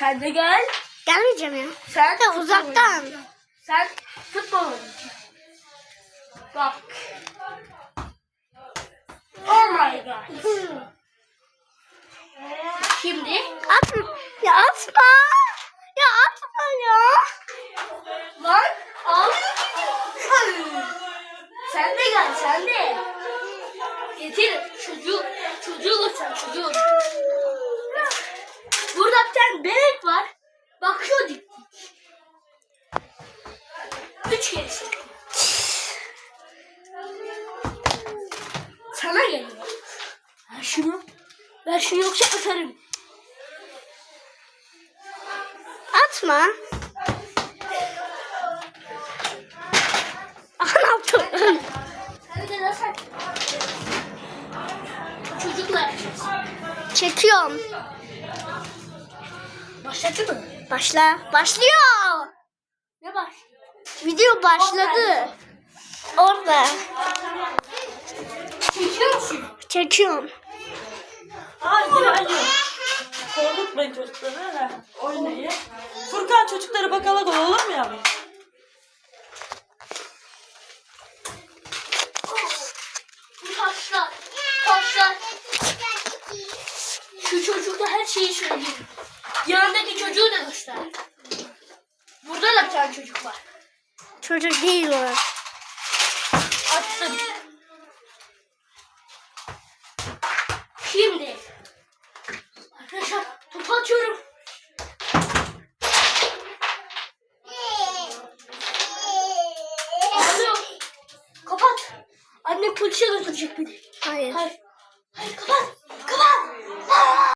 Sen de gel. Gelmeyeceğim ya. Sen futbol uzaktan. oynayacaksın. Sen futbol oynayacaksın. Bak. Oh my god. Şimdi Atma. Ya atma. Ya atma ya. lan al. sen de gel sen de. Getir çocuğu. Çocuğu götür çocuğu. Burada bir tane bebek var. Bakıyor dik dik. Üç kere. Sana geliyor. Ver şunu. Ver şunu yoksa atarım. Atma. Ah ne yaptın? Hadi de nasıl? Çocukla yapacağız. Çekiyorum. Başladı mı? Başla. Başlıyor. Video başladı. Orada. Çekiyor musun? Çekiyorum. Hayır hayır. Korkutmayın çocukları. Oynayın. Furkan çocuklara bakalak ol olur mu yavrum? Taşlar. Taşlar. Şu çocukla her şeyi söyleyeyim. Yanındaki çocuğu da göster. Burada da bir tane çocuk var. Çocuk değil o. Attım. Şimdi. Arkadaşlar topu atıyorum. Kapat. Anne polise götürecek beni. Hayır. Hayır.